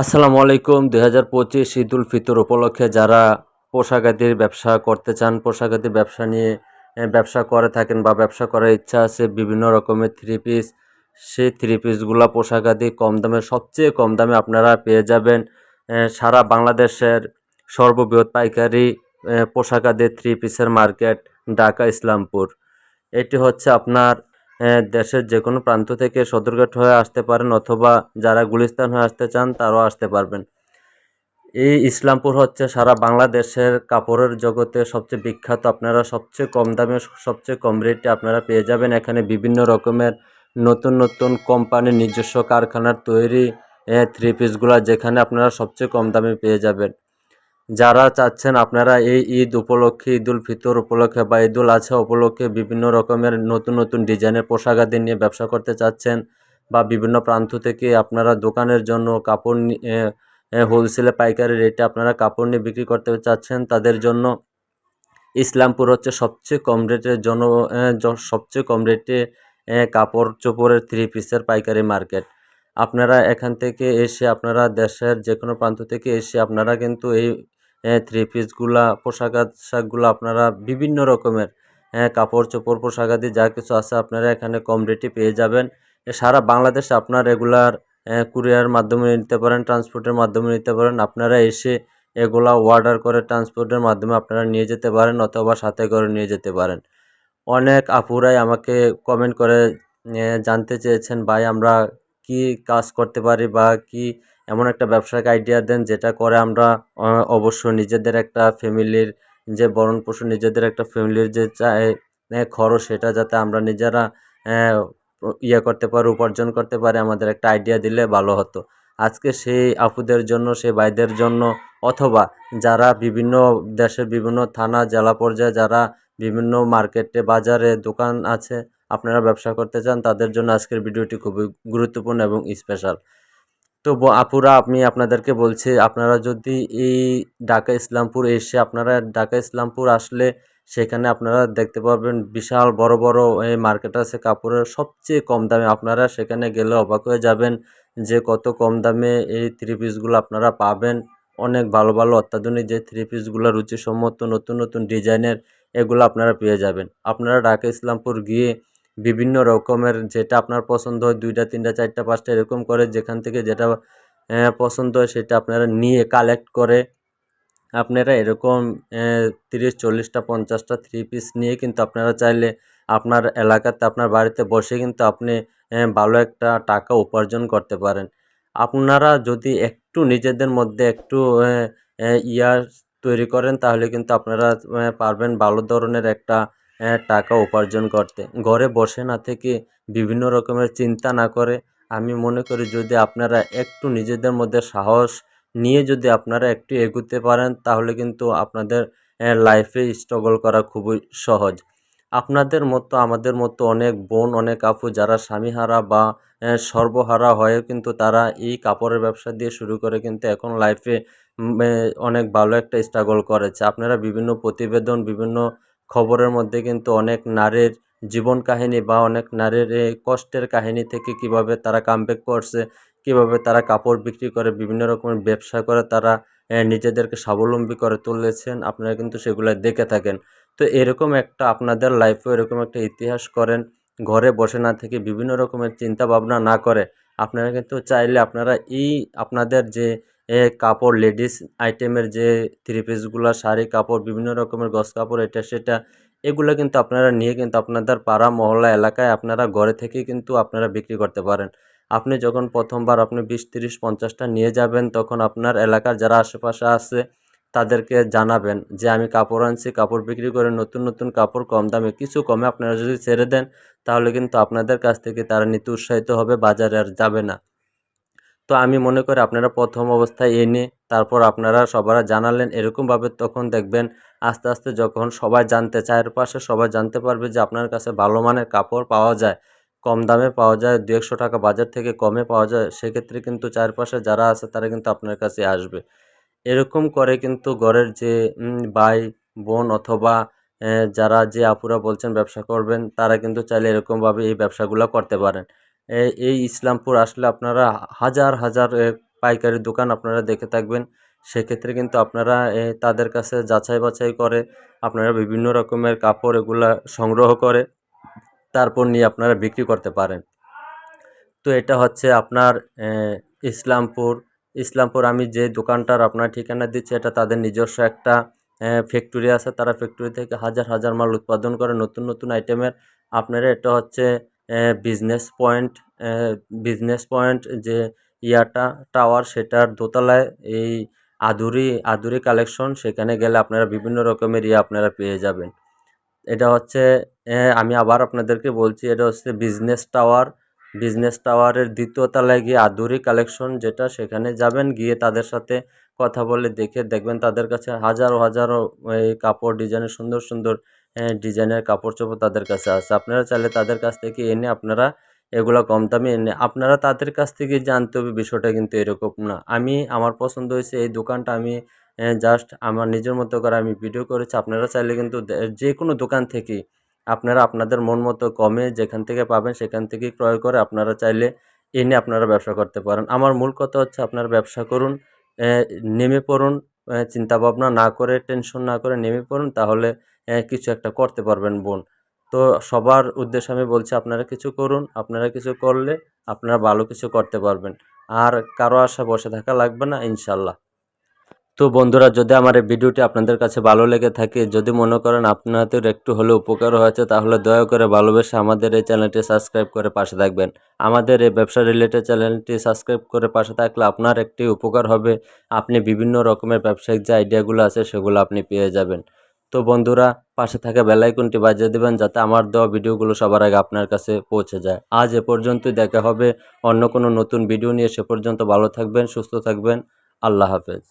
আসসালামু আলাইকুম। দুই হাজার পঁচিশ ঈদ উল ফিতর উপলক্ষে যারা পোশাকাদির ব্যবসা করতে চান, পোশাকাদির ব্যবসা নিয়ে ব্যবসা করে থাকেন বা ব্যবসা করার ইচ্ছা আছে, বিভিন্ন রকমের থ্রি পিস সেই থ্রি পিসগুলা পোশাকাদি কম দামে, সবচেয়ে কম দামে আপনারা পেয়ে যাবেন সারা বাংলাদেশের সর্ববৃহৎ পাইকারি পোশাকাদির থ্রি পিসের মার্কেট ঢাকা ইসলামপুর এটি হচ্ছে আপনার দেশের যে কোনো প্রান্ত থেকে সদরঘাট হয়ে আসতে পারেন অথবা যারা গুলিস্তান হয়ে আসতে চান তারাও আসতে পারবেন। এই ইসলামপুর হচ্ছে সারা বাংলাদেশের কাপড়ের জগতে সবচেয়ে বিখ্যাত। আপনারা সবচেয়ে কম দামে, সবচেয়ে কম রেটে আপনারা পেয়ে যাবেন। এখানে বিভিন্ন রকমের নতুন নতুন কোম্পানির নিজস্ব কারখানার তৈরি থ্রি পিসগুলো যেখানে আপনারা সবচেয়ে কম দামে পেয়ে যাবেন। যারা চাচ্ছেন আপনারা এই ঈদ উপলক্ষে ঈদুল ফিতর উপলক্ষে বা ঈদুল আজহা উপলক্ষে বিভিন্ন রকমের নতুন নতুন ডিজাইনের পোশাক আদি নিয়ে ব্যবসা করতে চাচ্ছেন বা বিভিন্ন প্রান্ত থেকে আপনারা দোকানের জন্য কাপড় নিয়ে হোলসেলে পাইকারি রেটে আপনারা কাপড় নিয়ে বিক্রি করতে চাচ্ছেন, তাদের জন্য ইসলামপুর হচ্ছে সবচেয়ে কম রেটের জন সবচেয়ে কম রেটে কাপড় চোপড়ের থ্রি পিসের পাইকারি মার্কেট আপনারা এখান থেকে এসে আপনারা দেশের যে কোনো প্রান্ত থেকে এসে আপনারা কিন্তু এই থ্রি পিসগুলা পোশাক আশাকগুলো আপনারা বিভিন্ন রকমের হ্যাঁ কাপড় চোপড় পোশাক আদি যা কিছু আছে আপনারা এখানে কম রেটে পেয়ে যাবেন। সারা বাংলাদেশে আপনার রেগুলার কুরিয়ার মাধ্যমে নিতে পারেন ট্রান্সপোর্টের মাধ্যমে নিতে পারেন। আপনারা এসে এগুলা অর্ডার করে ট্রান্সপোর্টের মাধ্যমে আপনারা নিয়ে যেতে পারেন অথবা সাথে করে নিয়ে যেতে পারেন। অনেক আপুরাই আমাকে কমেন্ট করে জানতে চেয়েছেন, ভাই, আমরা কি কাজ করতে পারি বা কি এমন একটা ব্যবসায়িক আইডিয়া দেন যেটা করে আমরা অবশ্য নিজেদের একটা ফ্যামিলির যে ভরণ পোষণ নিজেদের একটা ফ্যামিলির যে চায় খরচ সেটা যাতে আমরা নিজেরা ইয়ে করতে পারি, উপার্জন করতে পারি, আমাদের একটা আইডিয়া দিলে ভালো হতো। আজকে সেই আপুদের জন্য, সেই ভাইদের জন্য অথবা যারা বিভিন্ন দেশের বিভিন্ন থানা, জেলা পর্যায়ে যারা বিভিন্ন মার্কেটে, বাজারে দোকান আছে, আপনারা ব্যবসা করতে চান, তাদের জন্য আজকের ভিডিওটি খুবই গুরুত্বপূর্ণ এবং স্পেশাল তো আপুরা, আমি আপনাদেরকে বলছি, আপনারা যদি এই ঢাকা ইসলামপুর এসে আপনারা ঢাকা ইসলামপুর আসলে সেখানে আপনারা দেখতে পাবেন বিশাল বড় বড় এই মার্কেট আছে, কাপড়ের সবচেয়ে কম দামে আপনারা সেখানে গেলে অবাক হয়ে যাবেন যে কত কম দামে এই থ্রি পিসগুলো আপনারা পাবেন। অনেক ভালো ভালো অত্যাধুনিক যে থ্রি পিসগুলো রুচিসম্মত নতুন নতুন ডিজাইনের এগুলো আপনারা পেয়ে যাবেন। আপনারা ঢাকা ইসলামপুর গিয়ে বিভিন্ন রকমের যেটা আপনার পছন্দ হয় দুইটা তিনটা চারটা পাঁচটা এরকম করে যেখান থেকে যেটা পছন্দ হয় সেটা আপনারা নিয়ে কালেক্ট করে আপনারা এরকম তিরিশ চল্লিশটা পঞ্চাশটা থ্রি পিস নিয়ে কিন্তু আপনারা চাইলে আপনার এলাকাতে আপনার বাড়িতে বসে কিন্তু আপনি ভালো একটা টাকা উপার্জন করতে পারেন। আপনারা যদি একটু নিজেদের মধ্যে একটু আহ, তৈরি করেন তাহলে কিন্তু আপনারা পারবেন ভালো ধরনের একটা টাকা উপার্জন করতে। ঘরে বসে না থেকে বিভিন্ন রকমের চিন্তা না করে আমি মনে করি যদি আপনারা একটু নিজেদের মধ্যে সাহস নিয়ে যদি আপনারা একটু এগুতে পারেন, তাহলে কিন্তু আপনাদের লাইফে স্ট্রাগল করা খুবই সহজ। আপনাদের মতো, আমাদের মতো অনেক বোন, অনেক আপু যারা স্বামীহারা বা সর্বহারা হয়েও কিন্তু তারা এই কাপড়ের ব্যবসা দিয়ে শুরু করে কিন্তু এখন লাইফে অনেক ভালো একটা স্ট্রাগল করেছে। আপনারা বিভিন্ন প্রতিবেদন, বিভিন্ন খবরের মধ্যে কিন্তু অনেক নারীর জীবন কাহিনী বা অনেক নারীর এই কষ্টের কাহিনী থেকে কীভাবে তারা কামব্যাক করছে, কীভাবে তারা কাপড় বিক্রি করে, বিভিন্ন রকমের ব্যবসা করে তারা নিজেদেরকে স্বাবলম্বী করে তুলেছেন, আপনারা কিন্তু সেগুলো দেখে থাকেন। তো এরকম একটা আপনাদের লাইফেও এরকম একটা ইতিহাস করেন, ঘরে বসে না থেকে বিভিন্ন রকমের চিন্তা ভাবনা না করে, আপনারা কিন্তু চাইলে আপনারা এই আপনাদের যে এ, কাপড় লেডিস আইটেমের যে থ্রি পিসগুলো শাড়ি কাপড় বিভিন্ন রকমের গস কাপড় এটা সেটা এগুলো কিন্তু আপনারা নিয়ে কিন্তু আপনাদের পাড়া মহল্লা এলাকায় আপনারা ঘরে থেকেই কিন্তু আপনারা বিক্রি করতে পারেন। আপনি যখন প্রথমবার আপনি বিশ তিরিশ পঞ্চাশটা নিয়ে যাবেন তখন আপনার এলাকার যারা আশেপাশে আছে তাদেরকে জানাবেন যে আমি কাপড় আনছি কাপড় বিক্রি করে নতুন নতুন কাপড় কম দামে কিছু কমে আপনারা যদি ছেড়ে দেন তাহলে কিন্তু আপনাদের কাছ থেকে তারা নিতে উৎসাহিত হবে বাজারে আর যাবে না। তো আমি মনে করি আপনারা প্রথম অবস্থায় এনে তারপর আপনারা সবার জানালেন। এরকমভাবে তখন দেখবেন আস্তে আস্তে যখন সবাই জানতে চারপাশে সবাই জানতে পারবে যে আপনার কাছে ভালো মানের কাপড় পাওয়া যায়, কম দামে পাওয়া যায় দু একশো টাকা বাজার থেকে কমে পাওয়া যায়, সেক্ষেত্রে কিন্তু চারপাশে যারা আছে তারা কিন্তু আপনার কাছে আসবে। এরকম করে কিন্তু ঘরের যে ভাই, বোন অথবা যারা যে আপুরা বলছেন ব্যবসা করবেন, তারা কিন্তু চাইলে এরকমভাবে এই ব্যবসাগুলো করতে পারেন। এই ইসলামপুর আসলে আপনারা হাজার হাজার পাইকারি দোকান আপনারা দেখে থাকবেন। সেক্ষেত্রে কিন্তু আপনারা তাদের কাছে যাচাই বাছাই করে আপনারা বিভিন্ন রকমের কাপড় এগুলা সংগ্রহ করে তারপর নিয়ে আপনারা বিক্রি করতে পারেন। তো এটা হচ্ছে আপনার ইসলামপুর। ইসলামপুর আমি যে দোকানটার আপনার ঠিকানা দিচ্ছি, এটা তাদের নিজস্ব একটা ফ্যাক্টরি আছে। তারা ফ্যাক্টরি থেকে হাজার হাজার মাল উৎপাদন করে। নতুন নতুন আইটেমের আপনারা এটা হচ্ছে বিজনেস পয়েন্ট বিজনেস পয়েন্ট যে ইয়াটা টাওয়ার সেটার দোতলায় এই আদুরি আদুরি কালেকশন সেখানে গেলে আপনারা বিভিন্ন রকমের ইয়ে আপনারা পেয়ে যাবেন। এটা হচ্ছে আমি আবার আপনাদেরকে বলছি, এটা হচ্ছে বিজনেস টাওয়ার বিজনেস টাওয়ারের দ্বিতীয় তলায় গিয়ে আদুরি কালেকশন যেটা, সেখানে যাবেন, গিয়ে তাদের সাথে কথা বলে দেখে দেখবেন তাদের কাছে হাজারো হাজারো এই কাপড় ডিজাইনের সুন্দর সুন্দর ডিজাইনের কাপড় চোপড় তাদের কাছে আছে। আপনারা চাইলে তাদের কাছ থেকে এনে আপনারা এগুলো কম দামে এনে, আপনারা তাদের কাছ থেকে জানতে হবে বিষয়টা কিন্তু এরকম না। আমি, আমার পছন্দ হয়েছে এই দোকানটা আমি জাস্ট আমার নিজের মতো করে আমি ভিডিও করেছি। আপনারা চাইলে কিন্তু যে কোনো দোকান থেকেই আপনারা আপনাদের মন মতো কমে যেখান থেকে পাবেন সেখান থেকেই ক্রয় করে আপনারা চাইলে এনে আপনারা ব্যবসা করতে পারেন। আমার মূল কথা হচ্ছে আপনারা ব্যবসা করুন নেমে পড়ুন চিন্তা ভাবনা না করে টেনশন না করে নেমে পড়ুন, তাহলে কিছু একটা করতে পারবেন বোন। তো সবার উদ্দেশ্যে আমি বলছি, আপনারা কিছু করুন, আপনারা কিছু করলে আপনারা ভালো কিছু করতে পারবেন। আর কারও আশা বসে থাকা লাগবে না, ইনশাল্লাহ। তো বন্ধুরা, যদি আমার এই ভিডিওটি আপনাদের কাছে ভালো লেগে থাকে, যদি মনে করেন আপনাদের একটু হলেও উপকার হয়েছে, তাহলে দয়া করে ভালোবেসে আমাদের এই চ্যানেলটি সাবস্ক্রাইব করে পাশে থাকবেন। আমাদের এই ব্যবসা রিলেটেড চ্যানেলটি সাবস্ক্রাইব করে পাশে থাকলে আপনার একটি উপকার হবে। আপনি বিভিন্ন রকমের ব্যবসায়িক যে আইডিয়াগুলো আছে, সেগুলো আপনি পেয়ে যাবেন। তো বন্ধুরা, পাশে থাকা বেলাইকনটি বাজিয়ে দেবেন যাতে আমার দেওয়া ভিডিওগুলো সবার আগে আপনার কাছে পৌঁছে যায়। আজ এ পর্যন্তই দেখা হবে অন্য কোনো নতুন ভিডিও নিয়ে। সে পর্যন্ত ভালো থাকবেন, সুস্থ থাকবেন। আল্লাহ হাফেজ।